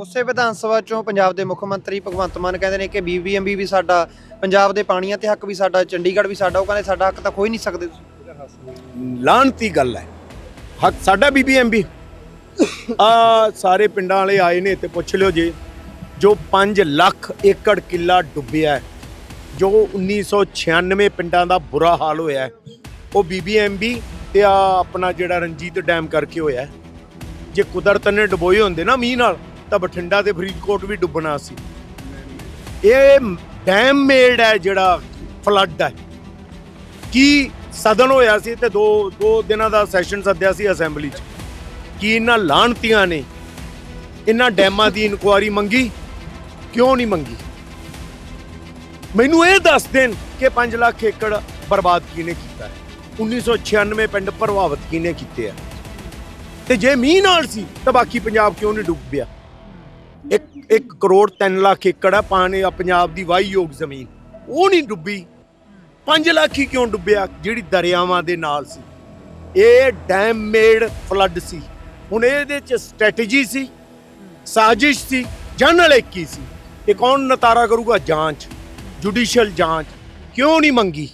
ਉਸੇ ਵਿਧਾਨ ਸਭਾ ਚੋਂ ਪੰਜਾਬ ਦੇ ਮੁੱਖ ਮੰਤਰੀ ਭਗਵੰਤ ਮਾਨ ਕਹਿੰਦੇ ਨੇ ਕਿ ਬੀਬੀਐਮਬੀ ਵੀ ਸਾਡਾ ਪੰਜਾਬ ਦੇ ਪਾਣੀਆਂ ਤੇ ਹੱਕ ਵੀ ਸਾਡਾ ਚੰਡੀਗੜ੍ਹ ਵੀ ਸਾਡਾ ਉਹ ਕਹਿੰਦੇ ਸਾਡਾ ਹੱਕ ਤਾਂ ਖੋਈ ਨਹੀਂ ਸਕਦੇ ਤੁਸੀਂ। ਲਾਹਨਤੀ ਗੱਲ ਹੈ। ਹੱਕ ਸਾਡਾ ਬੀਬੀਐਮਬੀ। ਆ ਸਾਰੇ ਪਿੰਡਾਂ ਵਾਲੇ ਆਏ ਨੇ ਤੇ ਪੁੱਛ ਲਿਓ ਜੇ ਜੋ 5 ਲੱਖ ਏਕੜ ਕਿੱਲਾ ਡੁੱਬਿਆ ਹੈ, ਜੋ 1996 ਪਿੰਡਾਂ ਦਾ ਬੁਰਾ ਹਾਲ ਹੋਇਆ ਹੈ, ਉਹ ਬੀਬੀਐਮਬੀ ਤੇ ਆ ਆਪਣਾ ਜਿਹੜਾ ਰਣਜੀਤ ਡੈਮ ਕਰਕੇ ਹੋਇਆ ਜੇ ਕੁਦਰਤ ਨੇ ਡੁਬੋਏ ਹੁੰਦੇ ਨਾ ਮੀਂਹ ਨਾਲ ਤਾਂ ਬਠਿੰਡਾ ਤੇ ਫਰੀਦਕੋਟ ਵੀ ਡੁੱਬਣਾ ਸੀ। ਇਹ ਡੈਮ ਮੇਡ ਹੈ ਜਿਹੜਾ ਫਲੱਡ ਹੈ। ਕੀ ਸਦਨ ਹੋਇਆ ਸੀ ਤੇ ਦੋ ਦੋ ਦਿਨਾਂ ਦਾ ਸੈਸ਼ਨ ਸੱਦਿਆ ਸੀ ਅਸੈਂਬਲੀ 'ਚ। ਕੀ ਇਹਨਾਂ ਲਾਹਣਤੀਆਂ ਨੇ ਇਹਨਾਂ ਡੈਮਾਂ ਦੀ ਇਨਕੁਆਰੀ ਮੰਗੀ? ਕਿਉਂ ਨਹੀਂ ਮੰਗੀ? ਮੈਨੂੰ ਇਹ ਦੱਸ ਦੇਣ ਕਿ 5 ਲੱਖ ਏਕੜ ਬਰਬਾਦ ਕਿਹਨੇ ਕੀਤਾ ਹੈ? 1996 ਪਿੰਡ ਪ੍ਰਭਾਵਿਤ ਕਿਹਨੇ ਕੀਤੇ ਆ? ਤੇ ਜੇ ਮੀਂਹ ਨਾਲ ਸੀ ਤਾਂ ਬਾਕੀ ਪੰਜਾਬ ਕਿਉਂ ਨਹੀਂ ਡੁੱਬਿਆ ਇੱਕ 1 ਕਰੋੜ 3 ਲੱਖ ਏਕੜ ਆ ਪਾਣੀ ਆ ਪੰਜਾਬ ਦੀ ਵਾਹੀਯੋਗ ਜ਼ਮੀਨ। ਉਹ ਨਹੀਂ ਡੁੱਬੀ। 5 ਲੱਖ ਹੀ ਕਿਉਂ ਡੁੱਬਿਆ? ਜਿਹੜੀ ਦਰਿਆਵਾਂ ਦੇ ਨਾਲ ਸੀ। ਇਹ ਡੈਮ ਮੇਡ ਫਲੱਡ ਸੀ। ਹੁਣ ਇਹਦੇ ਚ ਸਟ੍ਰੈਟਜੀ ਸੀ, ਸਾਜ਼ਿਸ਼ ਸੀ ਜਨਰਲ ਇੱਕ ਹੀ ਸੀ। ਇਹ ਕੌਣ ਨਤਾਰਾ ਕਰੂਗਾ? ਜਾਂਚ। ਜੁਡੀਸ਼ੀਅਲ ਜਾਂਚ। ਕਿਉਂ ਨਹੀਂ ਮੰਗੀ?